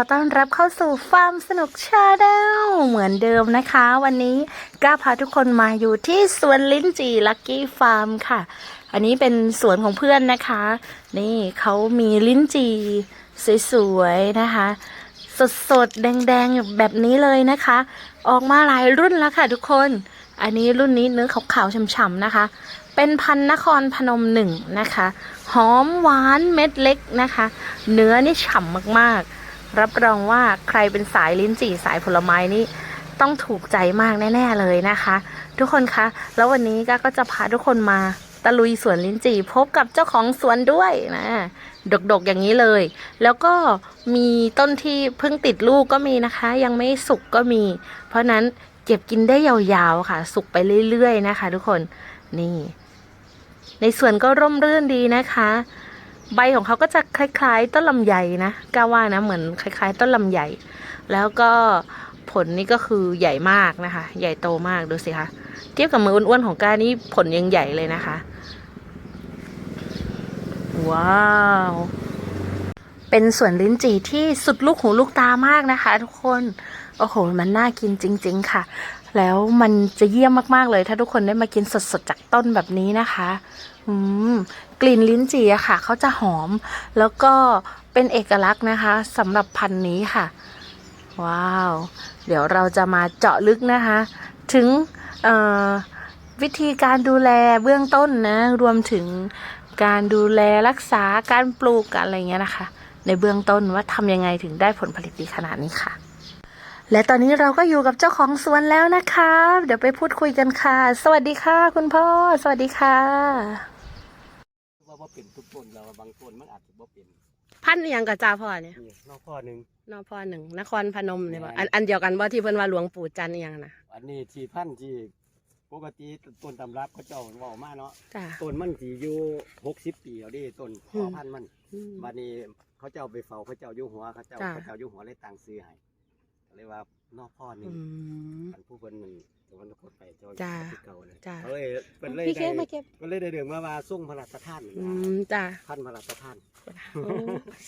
ขอต้อนรับเข้าสู่ฟาร์มสนุกชาแนลเหมือนเดิมนะคะ วันนี้ก้าพาทุกคนมาอยู่ที่สวนลิ้นจีลักกี้ฟาร์มค่ะ อันนี้เป็นสวนของเพื่อนนะคะ นี่เขามีลิ้นจีสวยๆนะคะ สดๆ แดงๆ แบบนี้เลยนะคะ ออกมาหลายรุ่นแล้วค่ะทุกคน อันนี้รุ่นนี้เนื้อขาวๆฉ่ำๆนะคะ เป็นพันธุ์นครพนมหนึ่งนะคะ หอมหวานเม็ดเล็กนะคะ เนื้อนี่ฉ่ำมากๆ รับรองว่าใครเป็นสายลิ้นจี่สายผลไม้นี่ต้องถูกใจมากแน่ ๆ เลยนะคะ ทุกคนคะ แล้ววันนี้ก็จะพาทุกคนมาตะลุยสวนลิ้นจี่พบกับเจ้าของสวนด้วยนะดกๆอย่างนี้เลย แล้วก็มีต้นที่เพิ่งติดลูกก็มีนะคะ ยังไม่สุกก็มี เพราะนั้นเก็บกินได้ยาวๆค่ะ สุกไปเรื่อยๆนะคะ ทุกคนนี่ ในสวนก็ร่มรื่นดีนะคะ ใบของเขาก็จะคล้ายๆ ต้นลำไยนะก้าว่านะเหมือนคล้าย ๆ ต้นลำไยแล้วก็ผลนี่ก็คือใหญ่มากนะคะ ใหญ่โตมากดูสิคะเทียบกับมืออ้วนๆของก้านี่ผลยังใหญ่เลยนะคะ ว้าวเป็นสวนลิ้นจี่ที่สุดลูกหูลูกตามากนะคะ ทุกคนโอ้โหมันน่ากินจริง ๆ ค่ะ แล้วมันจะเยี่ยมมากๆเลย ถ้าทุกคนได้มากินสดๆจากต้นแบบนี้นะคะ อืม กลิ่นลิ้นจี่อะค่ะเขาจะหอม แล้วก็เป็นเอกลักษณ์นะคะสำหรับพันธุ์นี้ค่ะ ว้าว เดี๋ยวเราจะมาเจาะลึกนะคะ ถึงวิธีการดูแลเบื้องต้นนะ รวมถึงการดูแลรักษาการปลูกการอะไรเงี้ยนะคะ ในเบื้องต้นว่าทำยังไงถึงได้ผลผลิตดีขนาดนี้ค่ะ และตอนนี้เราก็อยู่กับเจ้าของสวนแล้วนะคะ เดี๋ยวไปพูดคุยกันค่ะ สวัสดีค่ะ คุณพ่อ สวัสดีค่ะ เป็นทุกต้นแล้วบางต้นมันอาจจะว่าเป็นพันธุ์อิหยังกับจ้าพ่อเนี่ยนี่นอกข้อหนึ่ง นอพ่อหนึ่งนครพนมเนี่ยบ่อันอันเดียวกันว่าที่เพิ่นว่าหลวงปู่จันทร์อิหยังนะอันนี้ที่พันธุ์ที่ปกติต้นตำรับเขาเจ้าเว่ามาเนาะจ้า ต้นมันสีอยู่หกสิบปีแล้วดิต้นอืพ่อมพันธุ์มันอืมบัดนี้เขาเจ้าไปเฝ้าเขาเจ้าอยู่หัวเขาเจ้าจ้ะ เขาเจ้าอยู่หัวเลยต่างซื้อให้ก็ เลยว่านอกข้อหนึ่งอืม อันผู้เพิ่นมันตะวันตกไปเจ้าจ้ะที่เก่าเลยจ้ะเขาเลยเป็นเลยพี่เก็ได้บมาเก็บก็เลยได้เดืองมาว่าส่งพระราชทานอืมจ้าพันธุ์พระราชทานโอ้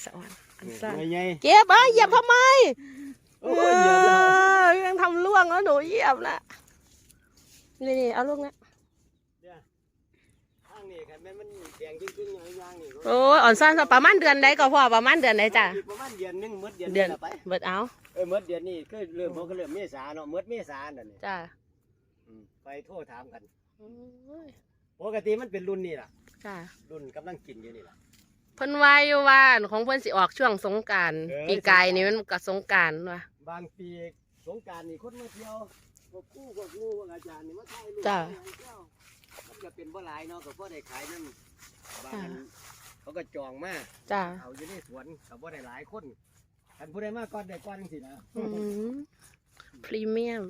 สวรรค์อันซ่า ไงไงเก็บอะเหยียบทำไมโอ้ยเดี๋ยวเดี๋ยวเออยังทำล่วงแล้วหนูเหยียบละนี่นี่เอาลูกนะเนี่ยข้างนี่กันแม่นมันแดงจริงๆอย่างย่างนี่โอ้ยอ่อนซ่อนประมาณเดือนใดก็พอประมาณเดือนใดจ้าอีกประมาณเดือนหนึงหมดเดือนเดือนละไปเบิดเอาเออหมดเดือนนี้ก็เริ่มเขาก็เริ่มเมษาเนาะหมดเมษานั่นนี่จ้าอืมไปโทษถามกันโอ้ยปกติมันเป็นรุ่นนี่ล่ะ จ้ารุ่นกำลังกินอยู่นี่ล่ะ เพิ่นว่าอยู่ว่าของเพิ่นสิออกช่วงสงกรารเออปีกายนี่มันกับสงกรารว่ะ บางปีสงกรารนี่คนมาเที่ยวพวกคู่พวกงูพวกอาจารย์นี่มาถ่ายรูปจ้ะ ถ่ายเที่ยว มันก็เป็นบ่หลายเนาะก็พอได้ขายนั่นบางอันเขาก็จองมาจ้าเอาอยู่ในสวนก็บ่ได้หลายคนคันผู้ใดมาก่อนได้ก่อนสินะอืมพรีเมียม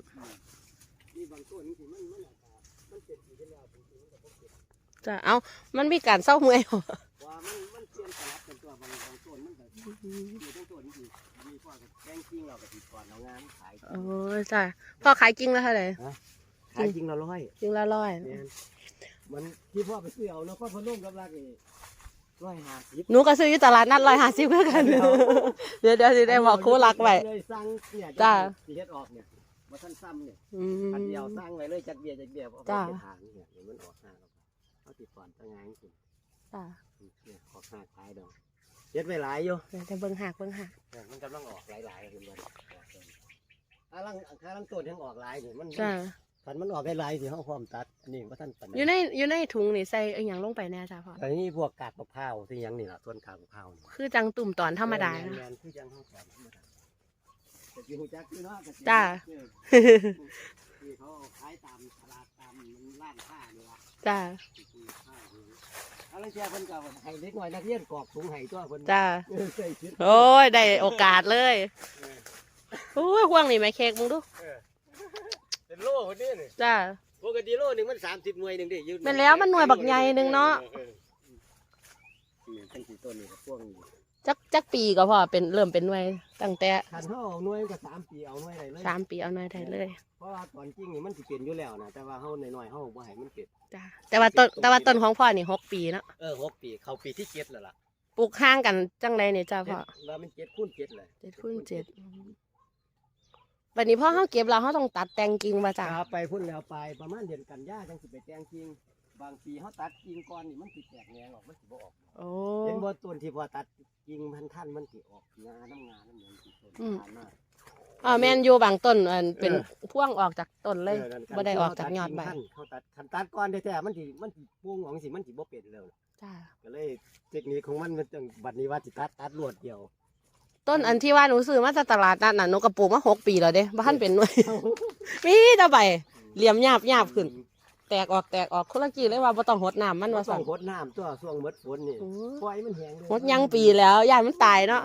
นี่บางต้นนี่สิมันมันอาจจะมันเป็นสีที่แล้วจริงๆมันก็บ่เป็นจ้าเอามันมีการเศร้าเมื่อยบ่ว่ามันมันเปลี่ยนสลับกันตัวบางบางต้นมันก็อยู่ทั้งต้นนี่สิมีพวกแกงกิ้งเราก็ติดก่อนเอางานขายโอ้ยจ้าพ่อขายจริงแล้วเท่าไหร่ ขายจริงละร้อยจริงละร้อยเนี่ยมันที่พ่อไปซื้อเอาเนาะก็พนุ่มกับรักนี่ร้อยห้าสิบ หนูก็ซื้ออยู่ตลาดนัดร้อยห้าสิบเพื่อกันเดี๋ยวเดี๋ยวสิได้บอกครูรักไว้ เลยสั่งเนี่ยจ้ะสีเฮ็ดออกเนี่ยมาท่านซ้ำเนี่ยอืม อันเดียวสร้างไว้เลยจักเบียร์จักเบียร์เพราะจ้ะว่าเป็นทางเนี่ยเดี๋ยวมันออกหน้าเราเอาติดก่อนตั้งงานสิจ้าเนี่ยออกหน้าขายดอกเฮ็ดไว้หลายอยู่ เดี๋ยวจะเบิ่งหักเบิ่งหักเนี่ยมันกำลังออกหลายๆเลยมันถ้าลังถ้าลังต้นยังออกหลายนี่มันจ้า คันมันออกหลายๆสิเฮาพร้อมตัดอันนี่ว่าท่านปันอยู่ในอยู่ในถุงนี่ใส่อีหยังลงไปแน่จ้าพ่ออันนี้พวกกากมะพร้าวที่ยังนี่ล่ะต้นกากมะพร้าวนี่คือจังตุ่มตอนธรรมดาแม่นะนแม่นคือยังเฮาสอนธรรมดาแต่ที่ฮู้จักคือเนาะก็สิจ้ะเออที่เขาเอาขายตามตลาดตามร้านค้านี่ล่ะ จ้าที่ซื้อข้าวนี่อะไรเจ้าเพิ่นก็ให้เด็กน้อยนักเรียนกรอกถุงให้ตัวเพิ่นจ้าเออใส่ชุดโอ้ยได้โอกาสเลยโอ้ยห่วงนี่แม่เค้กมึงดูเออ เป็นโลคนนี้นี่จ้า ปกติโลหนึงมัน30หน่วยหนึงเด้ยืแม่นแล้วมันหน่วยบักใหญ่หนึ่งเนาะ ออนี่ทั้งสี่ต้นนี่ก็พวกนี้จักจักปีก็พอเป็นเริ่มเป็นหน่วยตั้งแต่คันเฮาเอาหน่วยก็สามปีเอาหน่วยได้เลย สามปีเอาหน่วยได้เลยเพราะว่าตอนจริงนี่มันสิเป็นอยู่แล้วนะแต่ว่าเฮาน้อยๆเฮาบ่ให้มันเป็นจ้าแต่ว่าต้นแต่ว่าต้นของพ่อนี่หกปีเนาะเออหกปีเข้าปีที่เจ็ดแล้วล่ะปปลูกห่างกันจังไรเนี่ยจ้าพ่อว่ามันเจ็ดคูณเจ็ดเลยเจ็ดคูณเจ็ด วันนี้พ่อเขาเก็บเราเขาต้องตัดแต่งกิ่งมาจ้าครับไปพุ่นแล้วไปประมาณเดือนกันยาจังสิไปแต่งจริงบางปีเขาตัดกิ่งก่อนนี่มันสิแตกแหนงออกมันสิบ่ออกโอ้เห็นบ่ต้นที่พอตัดกิ่งพันท่านมันสิออกงาน้ำงาน้ำเหลืองสิต้นอืมผ่านมาอ่าแมนอยู่บางต้นอันเป็นเออพ่วงออกจากต้นเลยออนั่นบ่ได้ออกจากยอดใบเขาตักิ่งพันธุ์เขาตัดคันตัดก่อนแท้ๆมันสิมันสิปรุงของสิมันสิบ่เป็นแล้วจ้าก็เลยเทคนิคของมันมันจังบัดนี้ว่าสิตัดตัดรวดเดียว ต้นอันที่ว่าหนูซื้อมาจากตลาดนัดน่ะหนูกระปลูกมาหกปีแล้วเด้บ้านเป็นหน่วย มีแตะใบเหลี่ยมหยาบหยาบขึ้น แตกออกแตกออกคนละกี่เลยว่าบ่ต้องหดน้ำมันมันว่าต้สั่อนงหดน้ำตัวช่วงหมดฝนนี่โอ้ ปล่อยมันแห้งเลยหดยังปีแล้วย่านมันตายเนาะ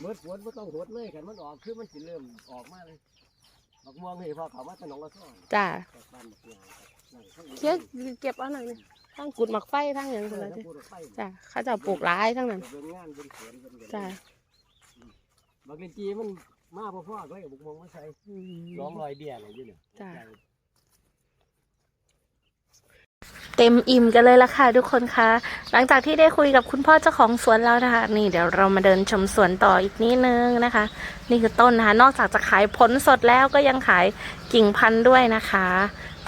หมดฝนบ่ต้องหดเลยกันมันออกคือมันสิเริ่มออกมาเลยบักม่วงนี่พอเขามาถนนละซ่อนจ้าจากบ้านบักยางนั่นข้างบนเคี้ยวเก็บเอาหน่อยนี่ทั้งกุดหมักไฟทั้งอย่างเอนั้นอเลยทั้งพูดออกไป จ้าเขาจะปลูกร้ายทั้งนั้นเบิ่งงานเบิ่งสวนเบิ่งเดี๋ยวจ้า บักเลนจีมันมาพ่อๆก็เอาบุกมองมาใส่อืมร้องรอยเบี้ยอะไรอยู่เนี่ยจ้ะเต็มอิ่มกันเลยละค่ะทุกคนคะหลังจากที่ได้คุยกับคุณพ่อเจ้าของสวนแล้วนะคะ นี่เดี๋ยวเรามาเดินชมสวนต่ออีกนิดนึงนะคะ นี่คือต้นนะคะ นอกจากจะขายผลสดแล้วก็ยังขายกิ่งพันธุ์ด้วยนะคะ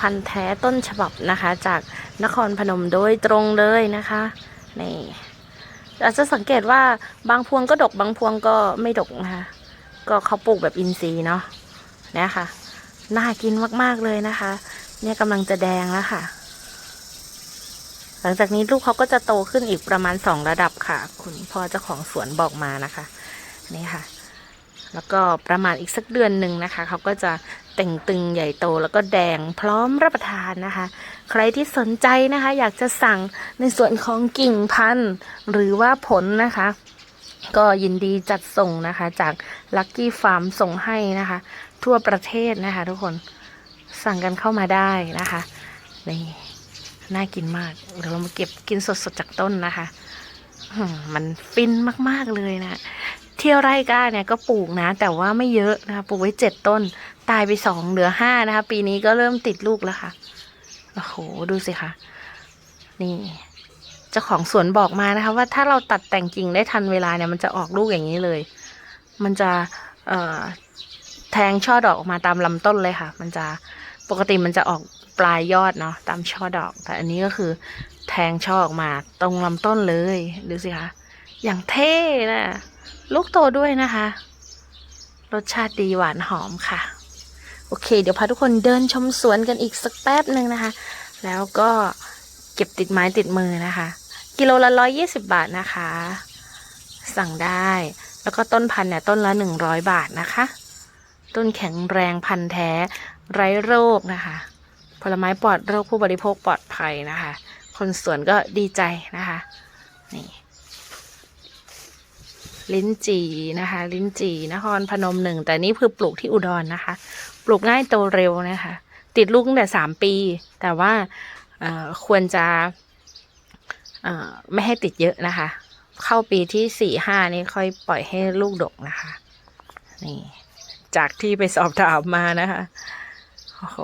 พันธุ์แท้ต้นฉบับนะคะ จากนครพนมโดยตรงเลยนะคะนี่ อาจจะสังเกตว่าบางพวงก็ดกบางพวงก็ไม่ดกนะคะก็เขาปลูกแบบอินทรีย์เนาะเนี่ยค่ะ น่ากินมากๆเลยนะคะ เนี่ยกำลังจะแดงแล้วค่ะ หลังจากนี้ลูกเขาก็จะโตขึ้นอีกประมาณสองระดับค่ะ คุณพ่อเจ้าของสวนบอกมานะคะ นี่ค่ะ แล้วก็ประมาณอีกสักเดือนหนึ่งนะคะ เขาก็จะเต่งตึงใหญ่โตแล้วก็แดงพร้อมรับประทานนะคะ ใครที่สนใจนะคะ อยากจะสั่งในส่วนของกิ่งพันธุ์หรือว่าผลนะคะ ก็ยินดีจัดส่งนะคะ จาก Lucky Farm ส่งให้นะคะ ทั่วประเทศนะคะ ทุกคนสั่งกันเข้ามาได้นะคะนี่น่ากินมากเดี๋ยวเรามาเก็บกินสดๆจากต้นนะคะ มันฟินมากๆเลยนะ ที่ยวไร่ก้าเนี่ยก็ปลูกนะ แต่ว่าไม่เยอะนะคะปลูกไว้เจ็ดต้น ตายไปสองเหลือห้านะคะ ปีนี้ก็เริ่มติดลูกแล้วค่ะโอ้โหดูสิคะนี่เจ้าของสวนบอกมานะคะ ว่าถ้าเราตัดแต่งกิ่งได้ทันเวลาเนี่ยมันจะออกลูกอย่างนี้เลย มันจะแทงช่อดอกออกมาตามลำต้นเลยค่ะ มันจะปกติมันจะออกปลายยอดเนาะตามช่อดอก แต่อันนี้ก็คือแทงช่อออกมาตรงลำต้นเลยดูสิคะอย่างเท่นะ ลูกโตด้วยนะคะ รสชาติดีหวานหอมค่ะ โอเค เดี๋ยวพาทุกคนเดินชมสวนกันอีกสักแป๊บหนึ่งนะคะ แล้วก็เก็บติดไม้ติดมือนะคะ กิโลละร้อยยี่สิบบาทนะคะ สั่งได้ แล้วก็ต้นพันธุ์เนี่ยต้นละหนึ่งร้อยบาทนะคะ ต้นแข็งแรงพันธุ์แท้ไร้โรคนะคะ ผลไม้ปลอดโรคผู้บริโภคปลอดภัยนะคะ คนสวนก็ดีใจนะคะ นี่ ลิ้นจี่นะคะ ลิ้นจี่นครพนมหนึ่งแต่นี่คือปลูกที่อุดรนะคะ ปลูกง่ายโตเร็วนะคะ ติดลูกตั้งแต่สามปี แต่ว่าควรจะไม่ให้ติดเยอะนะคะ เข้าปีที่สี่ห้านี่ค่อยปล่อยให้ลูกดกนะคะ นี่ จากที่ไปสอบถามมานะคะโอ้โห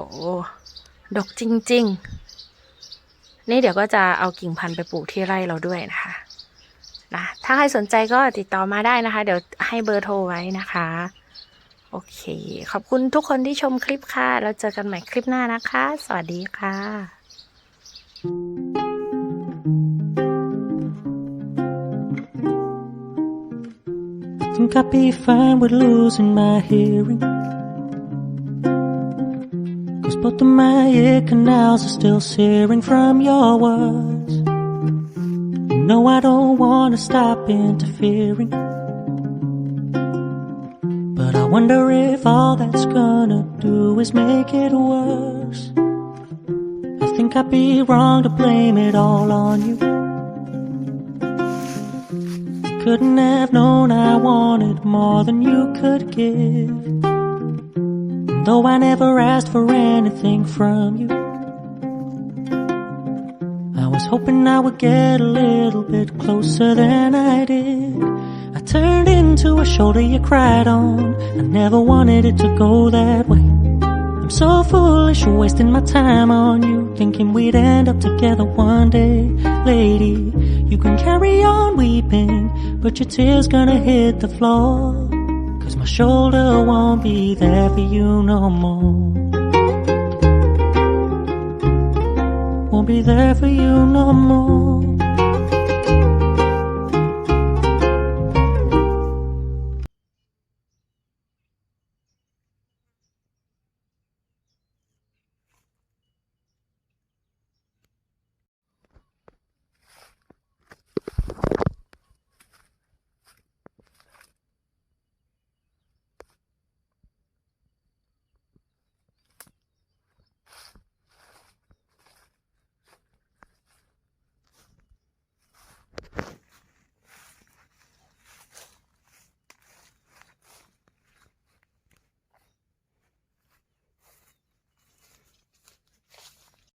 ดกจริง ๆ นี่เดี๋ยวก็จะเอากิ่งพันธุ์ไปปลูกที่ไร่เราด้วยนะคะ นะถ้าใครสนใจก็ติดต่อมาได้นะคะ เดี๋ยวให้เบอร์โทรไว้นะคะ โอเค ขอบคุณทุกคนที่ชมคลิปค่ะ แล้วเจอกันใหม่คลิปหน้านะคะ สวัสดีค่ะ I think I'd be fine with losing my hearing. Cause both of my ear canals are still searing from your words. You know I don't wanna stop interfering. But I wonder if all that's gonna do is make it worse. I think I'd be wrong to blame it all on you. Couldn't have known I wanted more than you could give. And though I never asked for anything from you, was hoping I would get a little bit closer than I did. I turned into a shoulder you cried on. I never wanted it to go that way. I'm so foolish, wasting my time on you, thinking we'd end up together one day. Lady, You can carry on weeping, but your tears gonna hit the floor. Cause my shoulder won't be there for you no more. Be there for you no more.